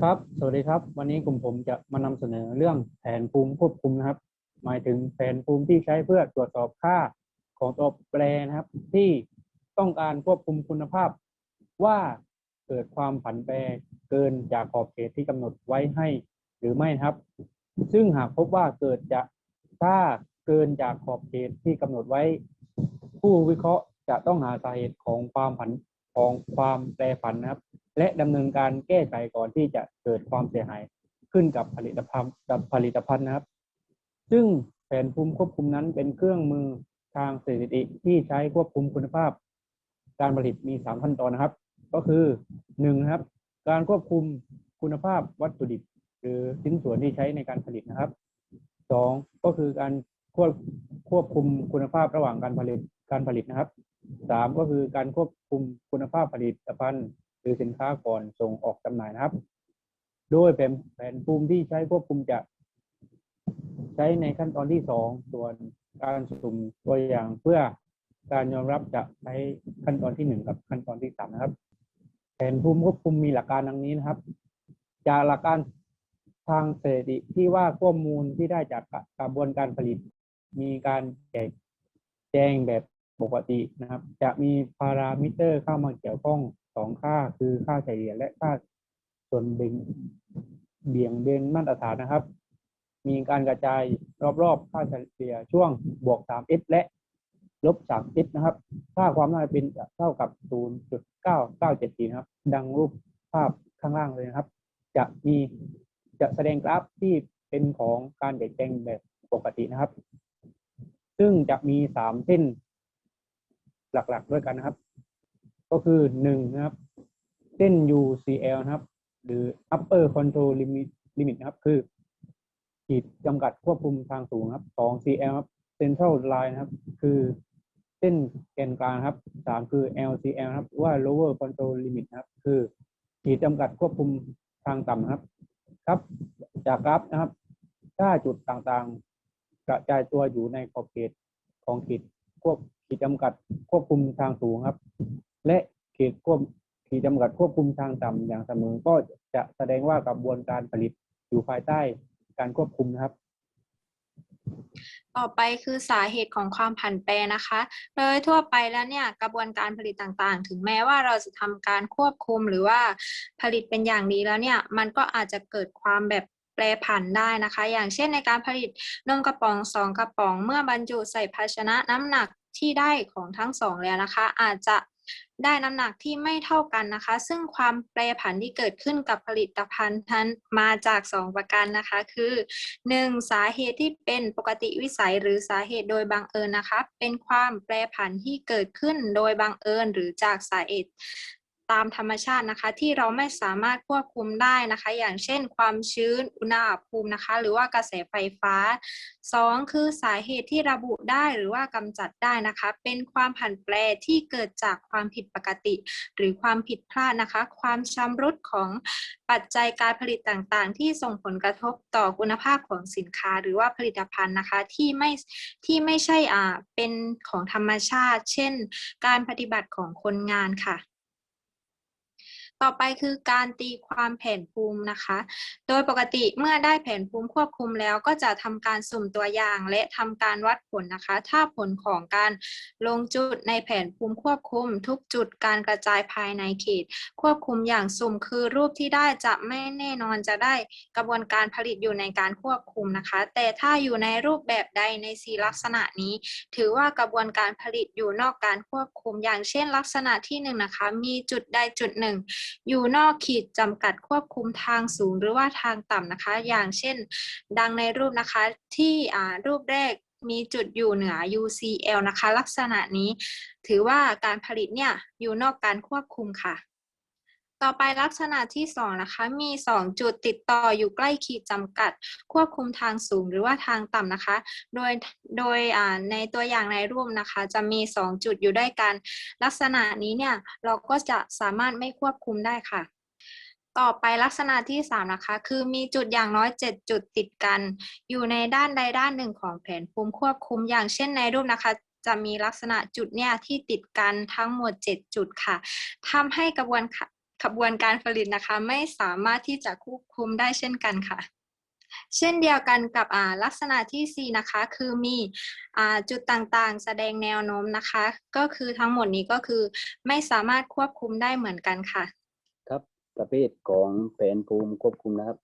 ครับ สวัสดีครับ วันนี้กลุ่มผมจะมานำเสนอเรื่องแผนภูมิควบคุมนะครับ หมายถึงแผนภูมิที่ใช้เพื่อตรวจสอบค่าของตัวแปรนะครับ ที่ต้องการควบคุมคุณภาพ ว่าเกิดความผันแปรเกินจากขอบเขตที่กำหนดไว้ให้หรือไม่นะครับ ซึ่งหากพบว่าเกิดจะถ้าเกินจากขอบเขตที่กำหนดไว้ ผู้วิเคราะห์จะต้องหาสาเหตุของความผันของความแปรผันนะครับ และดำเนินการแก้ไขก่อนที่จะเกิดความเสียหายขึ้นกับผลิตภัณฑ์กับผลิตภัณฑ์นะครับ ซึ่งแผนภูมิควบคุมนั้นเป็นเครื่องมือทางสถิติที่ใช้ควบคุมคุณภาพ การผลิตมีสามขั้นตอนนะครับ ก็คือหนึ่งครับ การควบคุมคุณภาพวัตถุดิบ หรือชิ้นส่วนที่ใช้ในการผลิตนะครับสองก็คือการควบควบคุมคุณภาพระหว่างการผลิตการผลิตนะครับสามก็คือการควบคุมคุณภาพผลิตภัณฑ์ หรือสินค้าก่อนส่งออกจำหน่ายนะครับ โดยแผนแผนภูมิที่ใช้ควบคุมจะ ใช้ในขั้นตอนที่สองส่วนการสุ่มตัวอย่างเพื่อการยอมรับจะใช้ขั้นตอนที่หนึ่งกับขั้นตอนที่สามนะครับ แผนภูมิควบคุมมีหลักการดังนี้นะครับ จากหลักการทางสถิติที่ว่าข้อมูลที่ได้จากกระบวนการผลิต มีการแจกแจงแบบปกตินะครับ จะมีพารามิเตอร์เข้ามาเกี่ยวข้อง สองค่าคือค่าเฉลี่ยและค่าส่วนเบี่ยงเบี่ยงเบนมาตรฐานนะครับ มีการกระจายรอบๆ ค่าเฉลี่ยช่วงบวก 3s และลบ 3s นะครับ ค่าความน่าจะเป็นจะเท่ากับ 0.9974นะครับ ดังรูปภาพข้างล่างเลยนะครับ จะมีจะแสดงกราฟที่เป็นของการแจกแจงแบบปกตินะครับ ซึ่งจะมีสามเส้นหลักๆ ด้วยกันนะครับ ก็คือหนึ่งนะครับ เส้น UCL นะครับ หรือ upper control limit limit นะครับ คือ ขีดจำกัดควบคุมทางสูงครับสอง CL ครับ central line นะครับ คือเส้นแกนกลางครับสามคือ LCL นะครับ ว่า lower control limit นะครับ คือ ขีดจำกัดควบคุมทางต่ำครับ ครับ จากกราฟนะครับ ถ้าจุดต่างๆ กระจายตัวอยู่ในขอบเขตของขีดควบขีดจำกัดควบคุมทางสูงครับ และเขีดควบขีดจำกัดควบคุมทางต่ำอย่างเสมอ ก็จะแสดงว่ากระบวนการผลิตอยู่ภายใต้การควบคุมนะครับต่อไปคือสาเหตุของความผันแปรนะคะ โดยทั่วไปแล้วเนี่ยกระบวนการผลิตต่างๆ ถึงแม้ว่าเราจะทำการควบคุมหรือว่าผลิตเป็นอย่างดีแล้วเนี่ยมันก็อาจจะเกิดความแบบแปรผันได้นะคะ อย่างเช่นในการผลิตนมกระป๋องสองกระป๋อง เมื่อบรรจุใส่ภาชนะน้ำหนักที่ได้ของทั้งสองแล้วนะคะ อาจจะ ได้น้ำหนักที่ไม่เท่ากันนะคะ ซึ่งความแปรผันที่เกิดขึ้นกับผลิตภัณฑ์นั้นมาจาก 2 ประการนะคะ คือ 1. สาเหตุที่เป็นปกติวิสัยหรือสาเหตุโดยบังเอิญนะคะ เป็นความแปรผันที่เกิดขึ้นโดยบังเอิญหรือจากสาเหตุ ตามธรรมชาตินะคะ ที่เราไม่สามารถควบคุมได้นะคะ อย่างเช่น ความชื้นอุณหภูมินะคะ หรือว่ากระแสไฟฟ้า 2. คือสาเหตุที่ระบุได้หรือว่ากำจัดได้นะคะ เป็นความผันแปรที่เกิดจากความผิดปกติ หรือความผิดพลาดนะคะ ความชำรุดของปัจจัยการผลิตต่างๆ ที่ส่งผลกระทบต่อคุณภาพของสินค้าหรือว่าผลิตภัณฑ์นะคะที่ไม่ที่ไม่ใช่อ่าเป็นของธรรมชาติ เช่น การปฏิบัติของคนงานค่ะ ต่อไปคือการตีความแผนภูมินะคะ โดยปกติเมื่อได้แผนภูมิควบคุมแล้วก็จะทำการสุ่มตัวอย่างและทำการวัดผลนะคะ ถ้าผลของการลงจุดในแผนภูมิควบคุม ทุกจุดการกระจายภายในเขต ควบคุมอย่างสุ่มคือรูปที่ได้จะไม่แน่นอนจะได้กระบวนการผลิตอยู่ในการควบคุมนะคะ แต่ถ้าอยู่ในรูปแบบใดในสีลักษณะนี้ ถือว่ากระบวนการผลิตอยู่นอกการควบคุม อย่างเช่นลักษณะที่หนึ่งนะคะมีจุดใดจุดหนึ่งอยู่นอกขีดจำกัดควบคุมทางสูงหรือว่าทางต่ำนะคะ อย่างเช่น ดังในรูปนะคะที่รูปแรกมีจุดอยู่เหนือ UCL นะคะ ลักษณะนี้ถือว่าการผลิตเนี่ยอยู่นอกการควบคุมค่ะ ต่อไปลักษณะที่สองนะคะ มีสองจุดติดต่ออยู่ใกล้ขีดจำกัด ควบคุมทางสูงหรือว่าทางต่ำนะคะ โดยโดยในตัวอย่างในรูปนะคะ จะมีสองจุดอยู่ด้วยกัน ลักษณะนี้เนี่ยเราก็จะสามารถไม่ควบคุมได้ค่ะ ต่อไปลักษณะที่ 3 นะคะ คือมีจุดอย่างน้อย 7 จุดติดกัน อยู่ในด้านใดด้านหนึ่งของแผนภูมิควบคุมอย่างเช่นในรูปนะคะจะมีลักษณะจุดเนี่ยที่ติดกันทั้งหมด 7 จุดค่ะทำให้กระบวน ขบวนการผลิตนะคะไม่สามารถที่จะควบคุมได้เช่นกันค่ะ เช่นเดียวกันกับลักษณะที่ 4 นะคะ คือมีอจุดต่างๆ แสดงแนวโน้มนะคะ ก็คือทั้งหมดนี้ก็คือไม่สามารถควบคุมได้เหมือนกันค่ะ ครับประเภทของแผนภูมิควบคุมนะครับ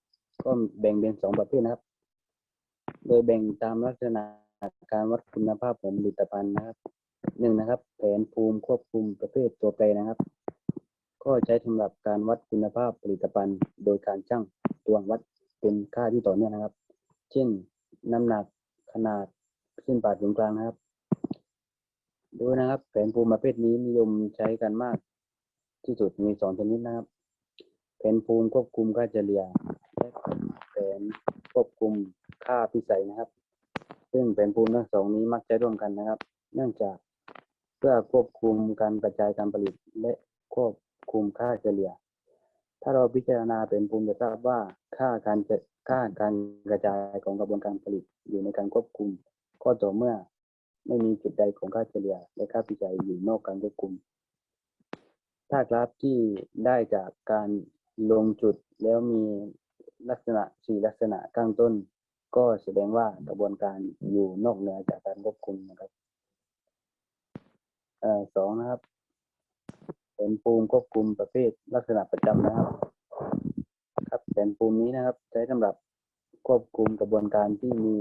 ก็แบ่งเป็นสองประเภทนะครับ โดยแบ่งตามลักษณะการวัดคุณภาพของผลิตภัณฑ์นะครับหนึ่งนะครับ แผนภูมิควบคุมประเภทตัวแปรนะครับ ก็ใช้สำหรับการวัดคุณภาพผลิตภัณฑ์ โดยการชั่งตวงวัดเป็นค่าที่ต่อเนื่องนะครับ เช่นน้ำหนักขนาดเส้นผ่าศูนย์กลางนะครับโดยนะครับแผนภูมิประเภทนี้นิยมใช้กันมาก ที่สุดมีสองชนิดนะครับ แผนภูมิควบคุมค่าเฉลี่ยและแผนควบคุมค่าพิเศษนะครับ ซึ่งแผนภูมิทั้งสองนี้มักใช้ร่วมกันนะครับ เนื่องจากเพื่อควบคุมการกระจายการผลิตและควบ คุมค่าเฉลี่ย ถ้าเราพิจารณาแผนภูมิจะทราบว่าค่าการจะค่าการกระจายของกระบวนการผลิตอยู่ในการควบคุม ก็ต่อเมื่อไม่มีจุดใดของค่าเฉลี่ย และค่าพิเศษอยู่นอกการควบคุม ถ้ากราฟที่ได้จากการลงจุดแล้วมีลักษณะสี่ลักษณะข้างต้น ก็แสดงว่ากระบวนการอยู่นอกเหนือจากการควบคุมนะครับอสองนะครับ แผนภูมิควบคุมประเภทลักษณะประจำนะครับ ครับแผนภูมินี้นะครับ ใช้สำหรับควบคุมกระบวนการที่มี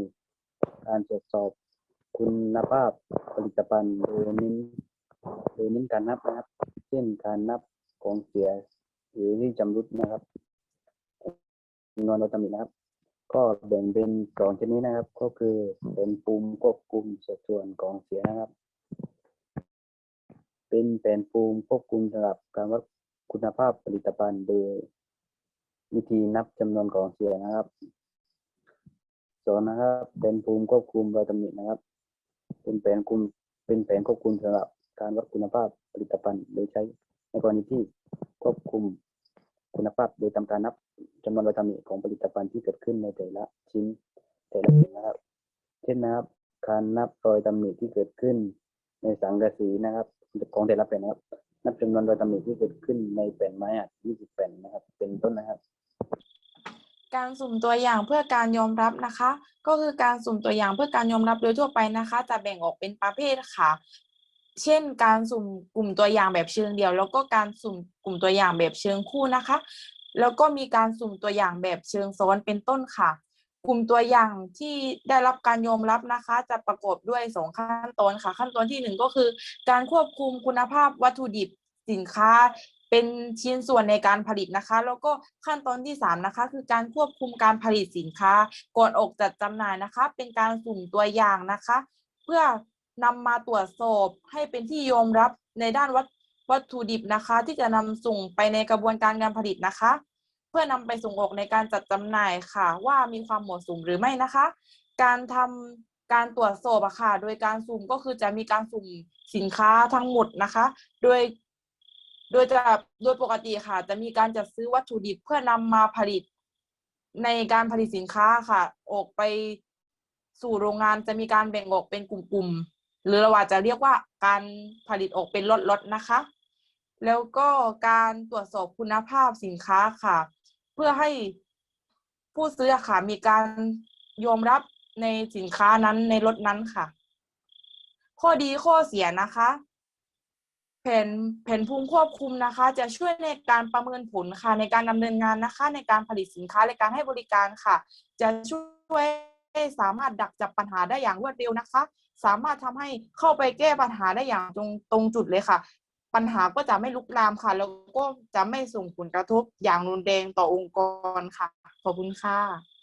การตรวจสอบคุณภาพผลิตภัณฑ์โดยเน้นโดยเน้นการนับนะครับ เช่นการนับของเสียหรือที่จำรุดนะครับจำนวนเราตำหนินะครับ ก็แบ่งเป็นสองชนิดนะครับ ก็คือเป็นภูมิควบคุมสัดส่วนของเสียนะครับ เป็นแผนภูมิควบคุมสำหรับการวัดคุณภาพผลิตภัณฑ์โดยวิธีนับจำนวนของเสียนะครับสองนะครับเป็นภูมิควบคุมรอยตำหนินะครับ เป็นแผนคุมเป็นแผนควบคุมสำหรับการวัดคุณภาพผลิตภัณฑ์ โดยใช้ในกรณีที่ควบคุมคุณภาพ โดยทำการนับจำนวนรอยตำหนิของผลิตภัณฑ์ที่เกิดขึ้นในแต่ละชิ้นแต่ละชิ้นนะครับ เช่นนะครับ การนับรอยตำหนิที่เกิดขึ้นในสังกะสีนะครับ ของแต่ละแผ่นนะครับ นับจำนวนรอยตำหนิที่เกิดขึ้นในแผ่นไม้อัด20แผ่นนะครับ เป็นต้นนะครับ การสุ่มตัวอย่างเพื่อการยอมรับนะคะ ก็คือการสุ่มตัวอย่างเพื่อการยอมรับโดยทั่วไปนะคะ จะแบ่งออกเป็นประเภทค่ะ เช่น การสุ่มกลุ่มตัวอย่างแบบเชิงเดียว แล้วก็การสุ่มกลุ่มตัวอย่างแบบเชิงคู่นะคะ แล้วก็มีการสุ่มตัวอย่างแบบเชิงซ้อนเป็นต้นค่ะ กลุ่มตัวอย่างที่ได้รับการยอมรับนะคะ จะประกอบด้วยสองขั้นตอนค่ะ ขั้นตอนที่หนึ่งก็คือ การควบคุมคุณภาพวัตถุดิบสินค้าเป็นชิ้นส่วนในการผลิตนะคะ แล้วก็ขั้นตอนที่สามนะคะ คือการควบคุมการผลิตสินค้าก่อนออกจัดจำหน่ายนะคะ เป็นการสุ่มตัวอย่างนะคะ เพื่อนำมาตรวจสอบให้เป็นที่ยอมรับในด้านวัตวัตถุดิบนะคะ ที่จะนำส่งไปในกระบวนการการผลิตนะคะ พื่อนำไปส่งออกในการจัดจำหน่ายค่ะ ว่ามีความเหมาะสมหรือไม่นะคะ การทำการตรวจสอบอะค่ะ โดยการสุ่มก็คือจะมีการสุ่มสินค้าทั้งหมดนะคะ โดย โดยจะโดยปกติค่ะ จะมีการจัดซื้อวัตถุดิบเพื่อนำมาผลิต ในการผลิตสินค้าค่ะ ออกไปสู่โรงงานจะมีการแบ่งออกเป็นกลุ่มๆ หรือเราอาจจะเรียกว่าการผลิตออกเป็นล็อตๆนะคะ แล้วก็การตรวจสอบคุณภาพสินค้าค่ะ เพื่อให้ผู้ซื้อค่ะมีการยอมรับในสินค้านั้นในรถนั้นค่ะ ข้อดีข้อเสียนะคะ แผนแผนภูมิควบคุมนะคะ จะช่วยในการประเมินผลค่ะ ในการดำเนินงานนะคะ ในการผลิตสินค้าและการให้บริการค่ะ จะช่วยสามารถดักจับปัญหาได้อย่างรวดเร็วนะคะ สามารถทำให้เข้าไปแก้ปัญหาได้อย่างตรงตรงจุดเลยค่ะ ปัญหาก็จะไม่ลุกลามค่ะ แล้วก็จะไม่ส่งผลกระทบอย่างรุนแรงต่อองค์กรค่ะ ขอบคุณค่ะ